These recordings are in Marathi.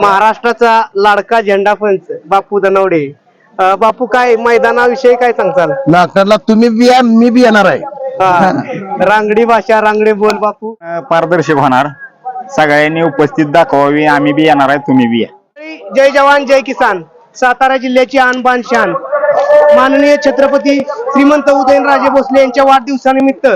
महाराष्ट्राचा लाडका झेंडा पंच बापू दनवडे अं, बापू काय मैदानाविषयी काय सांगचाल नागपूरला तुम्ही बी या मी बी येणार आहे. हा. रांगडी भाषा रांगडे बोल बापू. पारदर्शक होणार. सगळ्यांनी उपस्थित दाखवावी आम्ही बी येणार आहे तुम्ही बी या. जय जवान जय किसान. सातारा जिल्ह्याची आणबान शान. माननीय छत्रपती श्रीमंत उदयनराजे भोसले यांच्या वाढदिवसानिमित्त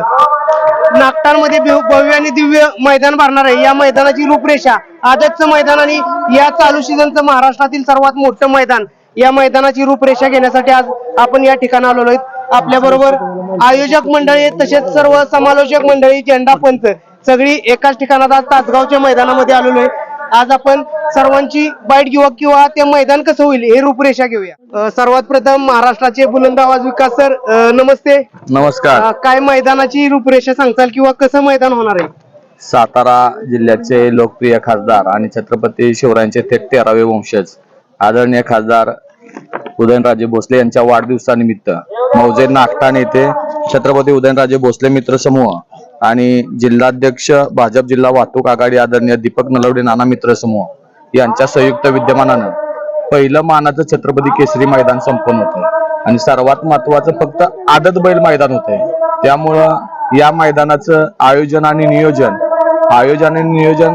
नागटांमध्ये भव्य भव्य आणि दिव्य मैदान भरणार आहे. या मैदानाची रूपरेषा आजचं मैदान आणि या चालू सीझनचं महाराष्ट्रातील सर्वात मोठं मैदान. या मैदानाची रूपरेषा घेण्यासाठी आज आपण या ठिकाणी आलेलो आहेत. आपल्या बरोबर आयोजक मंडळी तसेच सर्व समालोचक मंडळी झेंडा पंच सगळी एकाच ठिकाणात आज तासगावच्या मैदानामध्ये आलेलो आहे. आज आपण सर्वांची बाईट घेऊ किंवा ते मैदान कसं होईल हे रूपरेषा घेऊया. सर्वात प्रथम महाराष्ट्राचे बुलंद आवाज विकास सर नमस्ते. नमस्कार. काय मैदानाची रूपरेषा सांगताल किंवा कसं मैदान होणार आहे? सातारा जिल्ह्याचे लोकप्रिय खासदार आणि छत्रपती शिवरायांचे थेट तेरावे वंशज. आदरणीय खासदार उदयनराजे भोसले यांच्या वाढदिवसानिमित्त मौजे नागठाण येथे छत्रपती उदयनराजे भोसले मित्र समूह आणि जिल्हाध्यक्ष भाजप जिल्हा वाहतूक आघाडी आदरणीय दीपक नलवडे नाना मित्र समूह यांच्या संयुक्त विद्यमानानं पहिलं मानाचं छत्रपती केसरी मैदान संपन्न होतं. आणि सर्वात महत्वाचं फक्त आदत बैल मैदान होतंय. त्यामुळं या मैदानाचं आयोजन आणि नियोजन आयोजन आणि नियोजन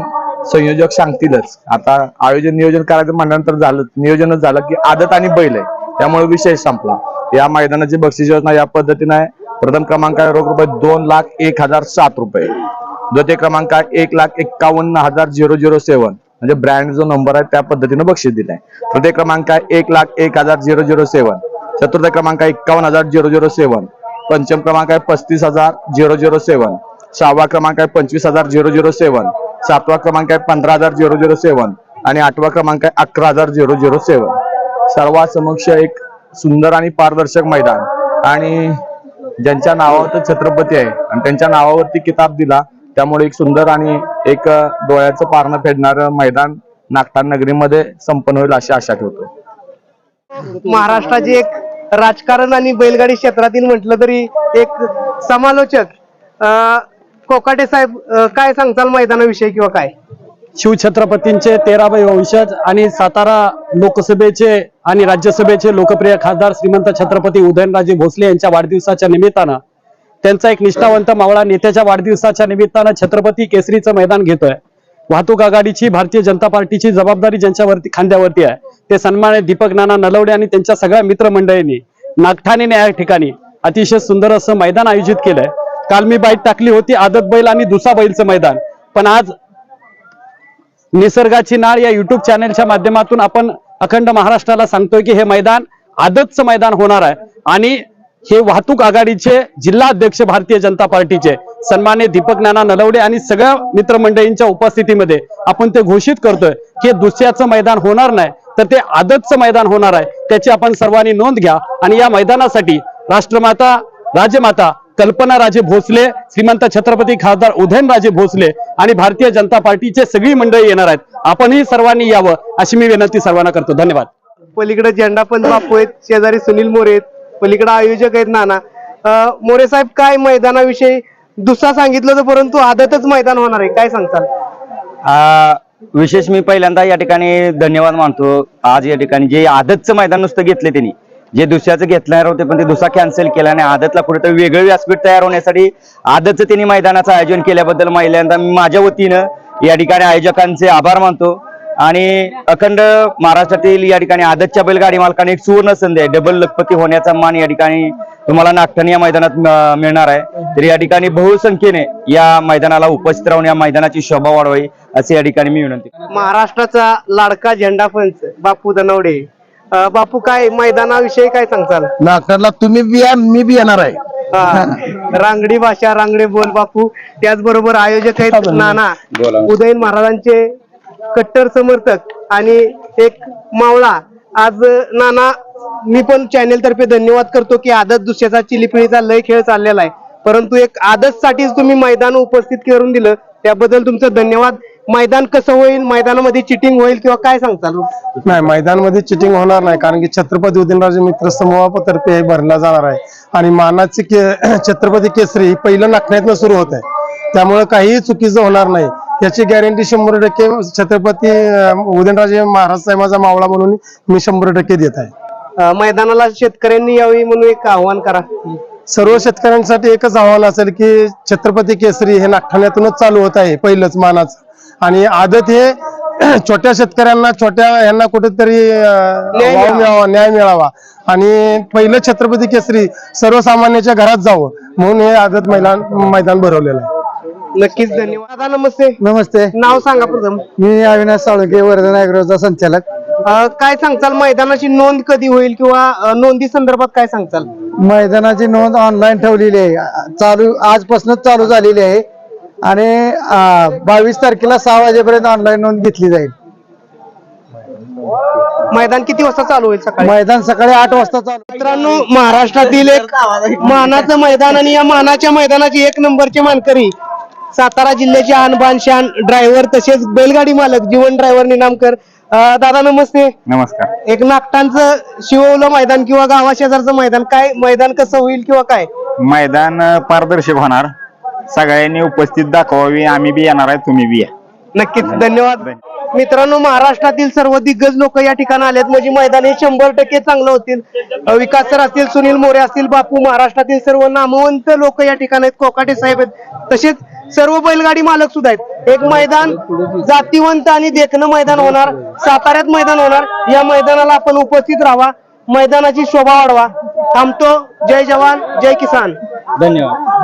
संयोजक सांगतीलच. आता आयोजन नियोजन करायचं म्हणल्यानंतर झालं नियोजनच झालं की आदत आणि बैल आहे. त्यामुळे विषय संपला. या मैदानाची बक्षीस योजना या पद्धतीने आहे. प्रथम क्रमांक आहे रोख रुपये दोन लाख एक हजार सात रुपये. द्वितीय क्रमांक आहे एक लाख एक्कावन्न हजार झिरो झिरो सेवन. म्हणजे ब्रँड जो नंबर आहे त्या पद्धतीने बक्षीस दिलाय. तृतीय क्रमांक आहे एक लाख एक हजार झिरो झिरो सेवन. चतुर्थ क्रमांक आहे एक्कावन्न हजार झिरो झिरो सेवन. पंचम क्रमांक आहे पस्तीस हजार झिरो झिरो सेवन. सहावा क्रमांक आहे पंचवीस हजार झिरो झिरो सेवन. सातवा क्रमांक आहे पंधरा हजार झिरो झिरो सेवन. आणि आठवा क्रमांक आहे अकरा हजार झिरो झिरो सेवन. सर्वांसमक्ष एक सुंदर आणि पारदर्शक मैदान. आणि ज्यांच्या नावावर तर छत्रपती आहे आणि त्यांच्या नावावरती किताब दिला त्यामुळे एक सुंदर आणि एक डोळ्याचं पारणं फेडणारं मैदान नागठाण नगरीमध्ये संपन्न होईल अशी आशा ठेवतो. महाराष्ट्राचे एक राजकारण आणि बैलगाडी क्षेत्रातील म्हटलं तरी एक समालोचक अं, कोकाटे साहेब काय सांगताल मैदानाविषयी किंवा काय? शिवछत्रपतींचे तेरावे वंशज आणि सातारा लोकसभेचे आणि राज्यसभेचे लोकप्रिय खासदार श्रीमंत छत्रपती उदयनराजे भोसले यांच्या वाढदिवसाच्या निमित्तानं त्यांचा एक निष्ठावंत मावळा नेत्याच्या वाढदिवसाच्या निमित्तानं छत्रपती केसरीचं मैदान घेतोय. वाहतूक आघाडीची भारतीय जनता पार्टीची जबाबदारी ज्यांच्यावरती खांद्यावरती आहे ते सन्मान दीपक नाना नलवडे आणि त्यांच्या सगळ्या मित्रमंडळींनी नागठाणीने या ठिकाणी अतिशय सुंदर असं मैदान आयोजित केलंय. काल मी बाईट टाकली होती आदत बैल आणि दुसा बैलचं मैदान. पण आज निसर्गाची नाळ या युट्यूब चॅनलच्या माध्यमातून आपण अखंड महाराष्ट्राला सांगतोय की हे मैदान आदतचं मैदान होणार आहे. आणि हे वाहतूक आघाडीचे जिल्हा अध्यक्ष भारतीय जनता पार्टीचे सन्मान्य दीपक नाना नलवडे आणि सगळ्या मित्रमंडळींच्या उपस्थितीमध्ये आपण ते घोषित करतोय की हे दुसऱ्याचं मैदान होणार नाही तर ते आदतचं मैदान होणार आहे. त्याची आपण सर्वांनी नोंद घ्या आणि या मैदानासाठी राष्ट्रमाता राजमाता कल्पना राजे भोसले श्रीमंत छत्रपती खासदार उदयनराजे भोसले आणि भारतीय जनता पार्टीचे सगळी मंडळी येणार आहेत. आपणही सर्वांनी यावं अशी मी विनंती सर्वांना करतो. धन्यवाद. पलीकडे झेंडा पण बापू आहेत शेजारी सुनील मोरे आहेत पलीकडे आयोजक आहेत नाना. मोरे साहेब काय मैदानाविषयी? दुसरा सांगितलं तर परंतु आदतच मैदान होणार आहे. काय सांगताल? विशेष मी पहिल्यांदा या ठिकाणी धन्यवाद मानतो. आज या ठिकाणी जे आदतचं मैदान नुसतं घेतले त्यांनी जे दुसऱ्याचं घेतणार होते पण ते दुसरा कॅन्सल केला आणि आदतला कुठेतरी वेगळं व्यासपीठ तयार होण्यासाठी आदतचं त्यांनी मैदानाचं आयोजन केल्याबद्दल महिलांना मी माझ्या वतीनं या ठिकाणी आयोजकांचे आभार मानतो. आणि अखंड महाराष्ट्रातील या ठिकाणी आदतच्या बैलगाडी मालकाने एक सुवर्ण संधी आहे. डबल लखपती होण्याचा मान या ठिकाणी तुम्हाला नागठाण या मैदानात मिळणार आहे. तर या ठिकाणी बहुसंख्येने या मैदानाला उपस्थित राहून या मैदानाची शोभा वाढवावी असे या ठिकाणी मी विनंती महाराष्ट्राचा लाडका झेंडा पंच बापू दनवडे अं, बापू काय मैदानाविषयी काय सांगताल? नागपूरला तुम्ही बी या मी बी येणार आहे. हा. रांगडी भाषा रांगडे बोल बापू. त्याचबरोबर आयोजक आहेत नाना. उदयन महाराजांचे कट्टर समर्थक आणि एक मावळा. आज नाना मी पण चॅनेल तर्फे धन्यवाद करतो की आदत दुसऱ्याचा चिलीपिळीचा लय खेळ चाललेला आहे. परंतु एक आदत साठीच तुम्ही मैदान उपस्थित करून दिलं. त्याबद्दल तुमचं धन्यवाद. मैदान कसं होईल? मैदानामध्ये चिटिंग होईल किंवा काय सांगताल? नाही मैदानामध्ये चिटिंग होणार नाही कारण की छत्रपती उदयनराजे मित्र समूहातर्फे हे भरला जाणार आहे. आणि मानाची के छत्रपती केसरी पहिलं नागण्यातनं सुरू होत आहे. त्यामुळे काहीही चुकीचं होणार नाही. याची गॅरंटी शंभर टक्के छत्रपती उदयनराजे महाराज साहेबाचा मावळा म्हणून मी शंभर टक्के देत आहे. मैदानाला शेतकऱ्यांनी यावी म्हणून एक आव्हान करा. सर्व शेतकऱ्यांसाठी एकच आव्हान असेल की छत्रपती केसरी हे नागठाण्यातूनच चालू होत आहे पहिलंच मानाचं. आणि आदत हे छोट्या शेतकऱ्यांना छोट्या यांना कुठेतरी वाव मिळावा. न्याय मिळावा. आणि पहिलं छत्रपती केसरी सर्वसामान्याच्या घरात जावं म्हणून हे आदत मैदान मैदान भरवलेलं आहे. नक्कीच धन्यवाद. नमस्ते. नमस्ते. नाव सांगा प्रथम. मी अविनाश साळुंके वर्धन अॅग्रोचा संचालक. काय सांगचाल मैदानाची नोंद कधी होईल किंवा नोंदी संदर्भात काय सांगचाल मैदानाची नोंद ऑनलाईन ठेवलेली आहे. चालू आजपासूनच चालू झालेली आहे. आणि बावीस तारखेला सहा वाजेपर्यंत ऑनलाईन नोंद घेतली जाईल. मैदान किती वाजता चालू होईल सकाळी? मैदान सकाळी आठ वाजता चालू मित्रांनो महाराष्ट्रातील एक मानाचं मैदान आणि या मानाच्या मैदानाची एक नंबरचे मानकरी सातारा जिल्ह्याचे आणबान शान ड्रायव्हर तसेच बैलगाडी मालक जीवन ड्रायव्हर निनामकर. दादा नमस्ते. नमस्कार. एक नागटांचं शिववलं मैदान किंवा गावाशेजारचं मैदान काय मैदान कसं होईल किंवा काय? मैदान पारदर्शक होणार. सगळ्यांनी उपस्थित दाखवावी. आम्ही बी येणार आहे तुम्ही बी या. नक्कीच धन्यवाद. मित्रांनो महाराष्ट्रातील सर्व दिग्गज लोक या ठिकाणी आलेत. म्हणजे मैदान हे शंभर टक्के चांगलं होतील. अं, विकास सर असतील सुनील मोरे असतील बापू महाराष्ट्रातील सर्व नामवंत लोक या ठिकाणी आहेत. कोकाटे साहेब आहेत. तसेच सर्व बैलगाडी मालक सुद्धा आहेत. एक मैदान जातीवंत आणि देखणं मैदान होणार साताऱ्यात मैदान होणार. या मैदानाला आपण उपस्थित राहावा. मैदानाची शोभा वाढवा. थांबतो. जय जवान जय किसान. धन्यवाद.